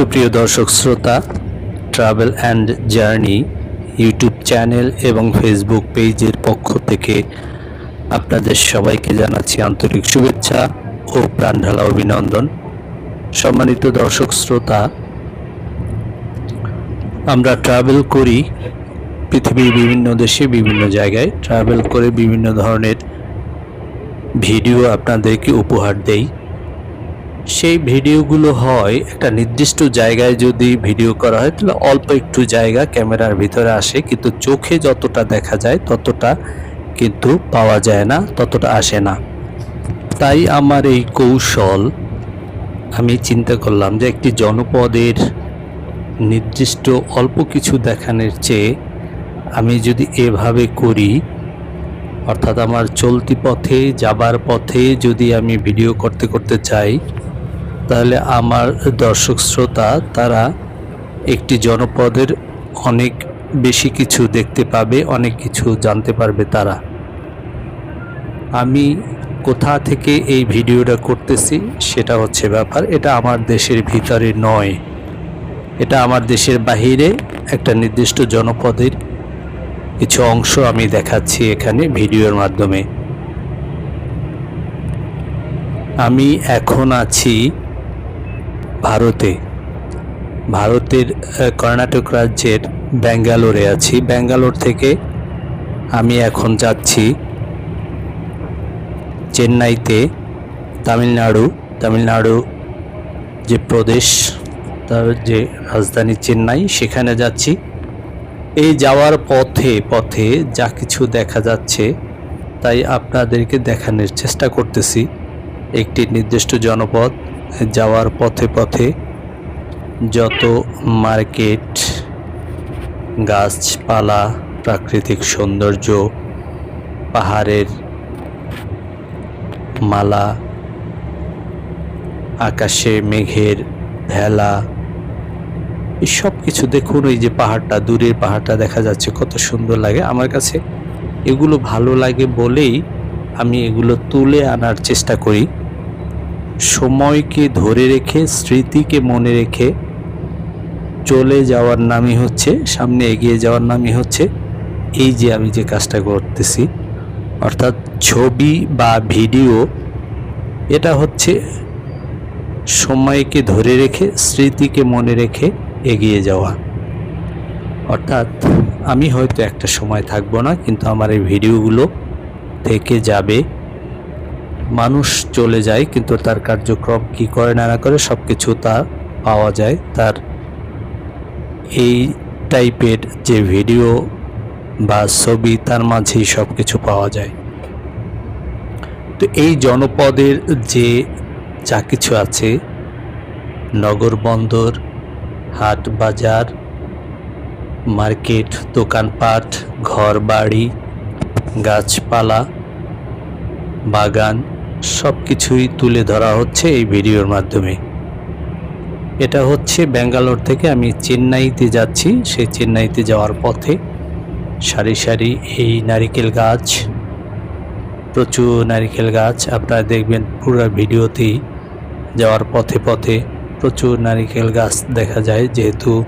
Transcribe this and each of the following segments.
সুপ্রিয় দর্শক, শ্রোতা travel and journey YouTube channel এবং ফেসবুক পেজের পক্ষ থেকে আপনাদের সবাইকে জানাচ্ছি আন্তরিক শুভেচ্ছা ও প্রাণঢালা অভিনন্দন। সম্মানিত দর্শক, শ্রোতা, আমরা ট্রাভেল করি পৃথিবীর বিভিন্ন দেশে, বিভিন্ন জায়গায়। ট্রাভেল করে বিভিন্ন ধরনের ভিডিও আপনাদেরকে উপহার দেই। সেই ভিডিওগুলো হয় একটা নির্দিষ্ট জায়গায় যদি ভিডিও করা হয়, তাহলে অল্প একটু জায়গা ক্যামেরার ভিতরে আসে, কিন্তু চোখে যতটা দেখা যায়, ততটা কিন্তু পাওয়া যায় না, ততটা আসে না। তাই আমার এই কৌশল আমি চিন্তা করলাম যে একটি জনপদের নির্দিষ্ট অল্প কিছু দেখানোর চেয়ে আমি যদি এভাবে করি, অর্থাৎ আমার চলতি পথে, যাবার পথে যদি আমি ভিডিও করতে করতে চাই তাহলে আমার দর্শক শ্রোতা, তারা একটি জনপদের অনেক বেশি কিছু দেখতে পাবে, অনেক কিছু জানতে পারবে তারা। আমি কোথা থেকে এই ভিডিওটা করতেছি সেটা হচ্ছে ব্যাপার, এটা আমার দেশের ভিতরে নয়। এটা আমার দেশের বাহিরে একটা নির্দিষ্ট জনপদের কিছু অংশ আমি দেখাচ্ছি এখানে ভিডিওর মাধ্যমে। আমি এখন আছি ভারতে। ভারতের কর্ণাটক রাজ্যের ব্যাঙ্গালোরে আছি। ব্যাঙ্গালোর থেকে আমি এখন যাচ্ছি চেন্নাইতে তামিলনাড়ু। তামিলনাড়ু যে প্রদেশ, তার যে রাজধানী চেন্নাই, সেখানে যাচ্ছি। এই যাওয়ার পথে পথে যা কিছু দেখা যাচ্ছে, তাই আপনাদেরকে দেখানোর চেষ্টা করতেছি। একটি নির্দিষ্ট জনপদ যাওয়ার পথে পথে যত মার্কেট, গাছপালা, প্রাকৃতিক সৌন্দর্য, পাহাড়ের মালা, আকাশে মেঘের ভেলা এই সব কিছু দেখুন ওই যে পাহাড়টা, দূরের পাহাড়টা দেখা যাচ্ছে, কত সুন্দর লাগে। আমার কাছে এগুলো ভালো লাগে বলেই আমি এগুলো তুলে আনার চেষ্টা করি। সময়কে ধরে রেখে, স্মৃতিকে মনে রেখে চলে যাওয়ার নামই হচ্ছে, সামনে এগিয়ে যাওয়ার নামই হচ্ছে, এই যে আমি যে কাজটা করতেছি। অর্থাৎ ছবি বা ভিডিও, এটা হচ্ছে সময়কে ধরে রেখে, স্মৃতিকে মনে রেখে এগিয়ে যাওয়া। অর্থাৎ আমি হয়তো একটা সময় থাকব না, কিন্তু আমার এই ভিডিওগুলো থেকে যাবে। মানুষ চলে যায়, কিন্তু তার কার্যক্রম কি করে না না করে সব কিছু তা পাওয়া যায়। তার এই টাইপের যে ভিডিও বা ছবি, তার মাঝেই সব কিছু পাওয়া যায়। তো এই জনপদের যে যা কিছু আছে, নগর বন্দর, হাট বাজার, মার্কেট, দোকানপাট ঘর বাড়ি গাছপালা, বাগান সব কিছুই তুলে ধরা হচ্ছে এই ভিডিওর মাধ্যমে। এটা হচ্ছে ব্যাঙ্গালোর থেকে আমি চেন্নাইতে যাচ্ছি। সেই চেন্নাইতে যাওয়ার পথে সারি সারি এই নারিকেল গাছ, প্রচুর নারিকেল গাছ। আপনারা দেখবেন পুরো ভিডিওতেই যাওয়ার পথে পথে প্রচুর নারিকেল গাছ দেখা যায়। যেহেতু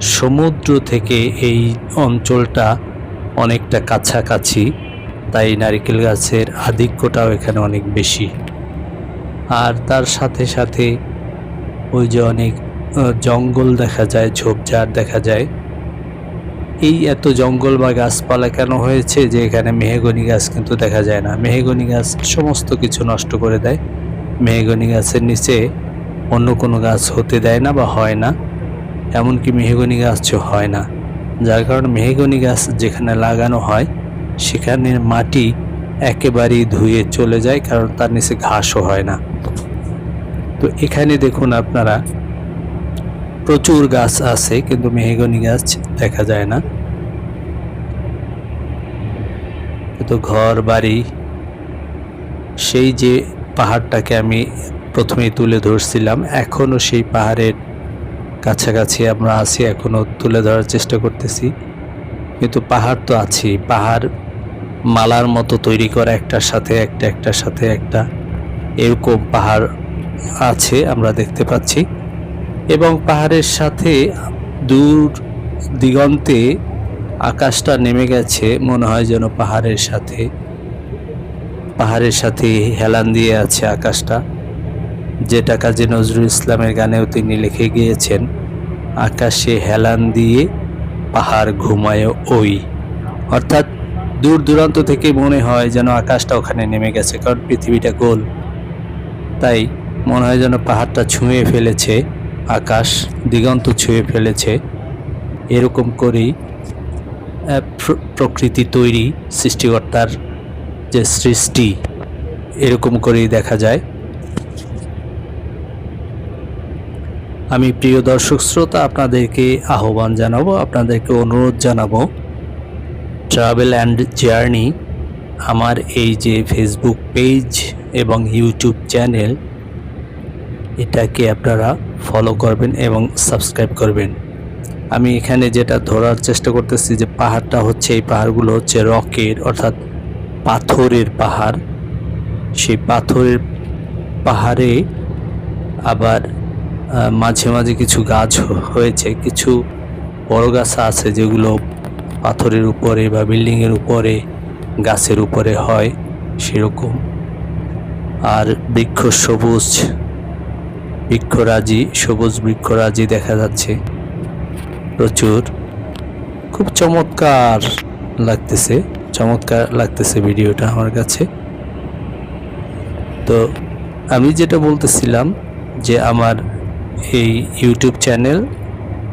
সমুদ্র থেকে এই অঞ্চলটা অনেকটা কাছাকাছি তাই নারিকেল গাছের আধিক্যটাও এখানে অনেক বেশি। আর তার সাথে সাথে ওই যে অনেক জঙ্গল দেখা যায়, ঝোপঝাড় দেখা যায়। এই এত জঙ্গল বা গাছপালা কেন হয়েছে যে এখানে মেহগনি গাছ কিন্তু দেখা যায় না। মেহগনি গাছ সমস্ত কিছু নষ্ট করে দেয়। মেহগনি গাছের নিচে অন্য কোনো গাছ হতে দেয় না বা হয় না, এমনকি মেহগনি গাছও হয় না। যার কারণে মেহগনি গাছ যেখানে লাগানো হয় সেখানের মাটি একেবারেই ধুয়ে চলে যায়, কারণ তার নিচে ঘাসও হয় না। তো এখানে দেখুন আপনারা, প্রচুর গাছ আছে, কিন্তু মেহগনি গাছ দেখা যায় না। তো ঘর, বাড়ি, সেই যে পাহাড়টাকে আমি প্রথমে তুলে ধরছিলাম, এখনও সেই পাহাড়ের কাছাকাছি আমরা আছি, এখনও তুলে ধরার চেষ্টা করতেছি। কিন্তু পাহাড় তো আছেই, পাহাড় মালার মতো তৈরি করা একটার সাথে একটা, একটার সাথে একটা। এরকম পাহাড় আছে, আমরা দেখতে পাচ্ছি। এবং পাহাড়ের সাথে দূর দিগন্তে আকাশটা নেমে গেছে, মনে হয় যেন পাহাড়ের সাথে পাহাড়ের সাথে হেলান দিয়ে আছে আকাশটা, যেটা কাজী নজরুল ইসলামের গানেও তিনি লিখে গিয়েছেন, আকাশে হেলান দিয়ে পাহাড় ঘুমায় ওই। অর্থাৎ দূর দূরান্ত থেকে মনে হয় যেন আকাশটা ওখানে নেমে গেছে, কারণ পৃথিবীটা গোল। তাই মনে হয় যেন পাহাড়টা ছুঁয়ে ফেলেছে, আকাশ দিগন্ত ছুঁয়ে ফেলেছে। এরকম করেই প্র- প্রকৃতি তৈরি সৃষ্টিকর্তার যে সৃষ্টি, এরকম করেই দেখা যায়। আমি প্রিয় দর্শক, শ্রোতা, আপনাদেরকে আহ্বান জানাব, আপনাদেরকে অনুরোধ জানাব ট্রাভেল অ্যান্ড জার্নি আমার এই যে ফেসবুক পেজ এবং ইউটিউব চ্যানেল এটাকে আপনারা ফলো করবেন এবং সাবস্ক্রাইব করবেন। আমি এখানে যেটা ধরার চেষ্টা করতেছি যে পাহাড়টা হচ্ছে, এই পাহাড়গুলো হচ্ছে রকের অর্থাৎ পাথরের পাহাড়। সেই পাথরের পাহাড়ে আবার মাঝে মাঝে কিছু গাছ হয়েছে, কিছু বড় গাছ আছে যেগুলো পাথরের উপরে বা বিল্ডিংয়ের উপরে, গাছের উপরে হয় সেরকম। আর বৃক্ষ সবুজ, বৃক্ষরাজি সবুজ বৃক্ষরাজি দেখা যাচ্ছে। প্রচুর। খুব চমৎকার লাগতেছে চমৎকার লাগতেছে ভিডিওটা আমার কাছে। তো আমি যেটা বলতেছিলাম যে আমার এই YouTube channel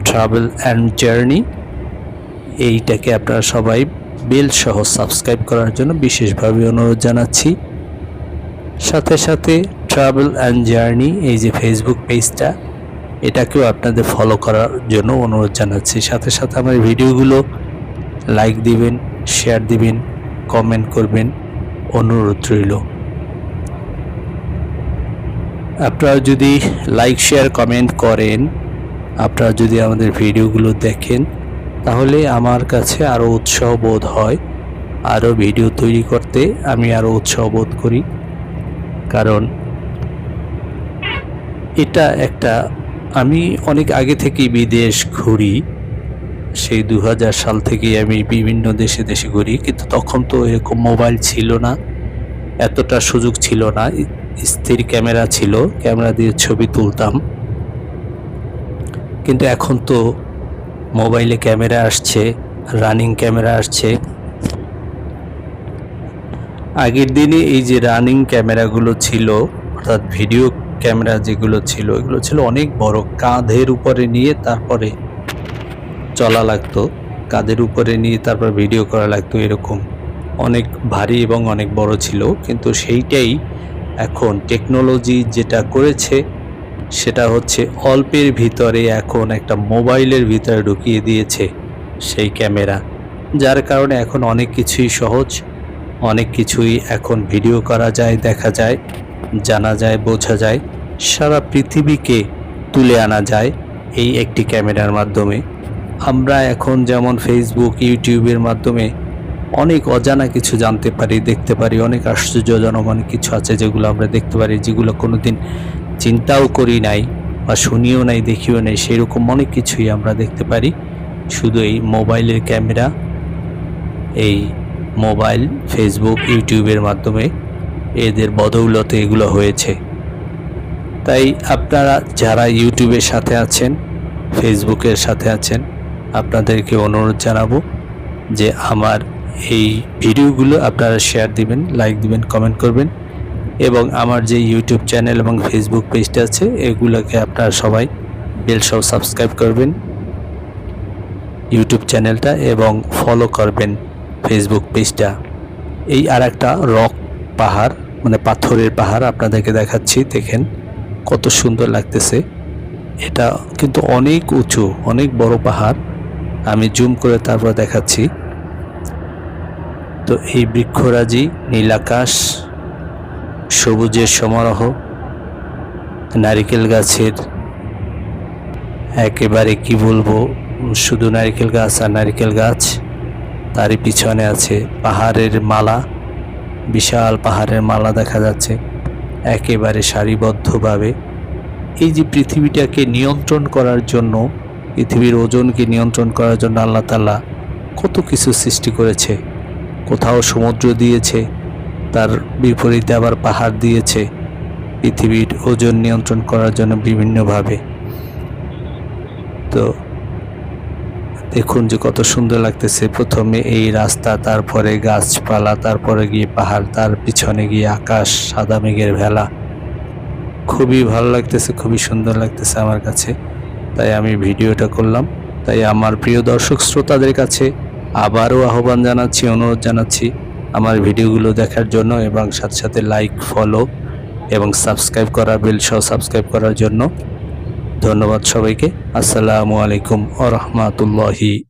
travel and journey এইটাকে আপনারা সবাই বেল সহ সাবস্ক্রাইব করার জন্য বিশেষভাবে অনুরোধ জানাচ্ছি। সাথে সাথে ট্রাভেল অ্যান্ড জার্নি, এই যে ফেসবুক পেজটা, এটাকেও আপনাদের ফলো করার জন্য অনুরোধ জানাচ্ছি। সাথে সাথে আমার ভিডিওগুলো লাইক দিবেন শেয়ার দিবেন কমেন্ট করবেন, অনুরোধ রইল। আপনারা যদি লাইক শেয়ার কমেন্ট করেন, আপনারা যদি আমাদের ভিডিওগুলো দেখেন তাহলে আমার কাছে আরও উৎসাহ বোধ হয়। আরও ভিডিও তৈরি করতে আমি আরও উৎসাহ বোধ করি। কারণ এটা একটা আমি অনেক আগে থেকেই বিদেশ ঘুরি। সেই দু হাজার সাল থেকেই আমি বিভিন্ন দেশে দেশে ঘুরি। কিন্তু তখন তো এরকম মোবাইল ছিল না। এতটা সুযোগ ছিল না। স্থির ক্যামেরা ছিল। ক্যামেরা দিয়ে ছবি তুলতাম। কিন্তু এখন তো মোবাইলে ক্যামেরা আসছে, রানিং ক্যামেরা আসছে। আগের দিনে এই যে রানিং ক্যামেরাগুলো ছিল, অর্থাৎ ভিডিও ক্যামেরা যেগুলো ছিল, এগুলো ছিল অনেক বড়। কাঁধের উপরে নিয়ে তারপরে চলা লাগতো। কাঁধের উপরে নিয়ে তারপর ভিডিও করা লাগতো এরকম। অনেক ভারী এবং অনেক বড় ছিল, কিন্তু সেইটাই এখন। টেকনোলজি যেটা করেছে সেটা হচ্ছে অল্পের ভিতরে এখন একটা মোবাইলের ভিতরে ঢুকিয়ে দিয়েছে সেই ক্যামেরা। যার কারণে এখন অনেক কিছুই সহজ, অনেক কিছুই এখন ভিডিও করা যায়, দেখা যায়, জানা যায়, বোঝা যায়, সারা পৃথিবীকে তুলে আনা যায় এই একটি ক্যামেরার মাধ্যমে। আমরা এখন যেমন ফেসবুক ইউটিউবের মাধ্যমে অনেক অজানা কিছু জানতে পারি, দেখতে পারি, অনেক আশ্চর্যজনক অনেক কিছু আছে যেগুলো আমরা দেখতে পারি, যেগুলো কোনোদিন চিন্তাও করি নাই বা শুনিও নাই, দেখিও নাই, সেরকম অনেক কিছুই আমরা দেখতে পারি। শুধু এই মোবাইলের ক্যামেরা, এই মোবাইল, ফেসবুক, ইউটিউবের মাধ্যমে এদের বদৌলতে এগুলো হয়েছে। তাই আপনারা যারা ইউটিউবের সাথে আছেন, ফেসবুকের সাথে আছেন, আপনাদেরকে অনুরোধ জানাব যে আমার এই ভিডিওগুলো আপনারা শেয়ার দিবেন লাইক দিবেন কমেন্ট করবেন। এবং আমার যে ইউটিউব চ্যানেল এবং ফেসবুক পেজটা আছে, এগুলোকে আপনারা সবাই বেল সহ সাবস্ক্রাইব করবেন ইউটিউব চ্যানেলটা এবং ফলো করবেন ফেসবুক পেজটা এই আর একটা রক পাহাড় মানে পাথরের পাহাড় আপনাদেরকে দেখাচ্ছি, দেখেন কত সুন্দর লাগতেছে। এটা কিন্তু অনেক উঁচু, অনেক বড় পাহাড়। আমি জুম করে তারপর দেখাচ্ছি। তো এই বৃক্ষরাজি, নীলাকাশ সবুজের সমারোহ, নারিকেল গাছের, একেবারে কি বলব, শুধু নারিকেল গাছ আর নারিকেল গাছ, তারই পিছনে আছে পাহাড়ের মালা, বিশাল পাহাড়ের মালা দেখা যাচ্ছে, একেবারে সারিবদ্ধভাবে। এই যে পৃথিবীটাকে নিয়ন্ত্রণ করার জন্য, পৃথিবীর ওজনকে নিয়ন্ত্রণ করার জন্য আল্লাহ তাআলা কত কিছু সৃষ্টি করেছে, কোথাও সমুদ্র দিয়েছে তার বিপরীতে আবার পাহাড় দিয়েছে। পৃথিবীর ওজন নিয়ন্ত্রণ করার জন্য বিভিন্নভাবে। তো, দেখুন যে কত সুন্দর লাগতেছে। প্রথমে এই রাস্তা, তারপরে গাছপালা, তারপরে গিয়ে পাহাড়, তার পিছনে গিয়ে আকাশ, সাদা মেঘের ভেলা। খুবই ভালো লাগতেছে, খুবই সুন্দর লাগতেছে আমার কাছে। তাই আমি ভিডিওটা করলাম। তাই আমার প্রিয় দর্শক শ্রোতাদের কাছে আবারও আহ্বান জানাচ্ছি, অনুরোধ জানাচ্ছি আমার ভিডিওগুলো দেখার জন্য এবং সাথে সাথে লাইক ফলো এবং সাবস্ক্রাইব করা বেল সহ সাবস্ক্রাইব করার জন্য ধন্যবাদ সবাইকে। আসসালামু আলাইকুম আ রহমাতুল্লাহি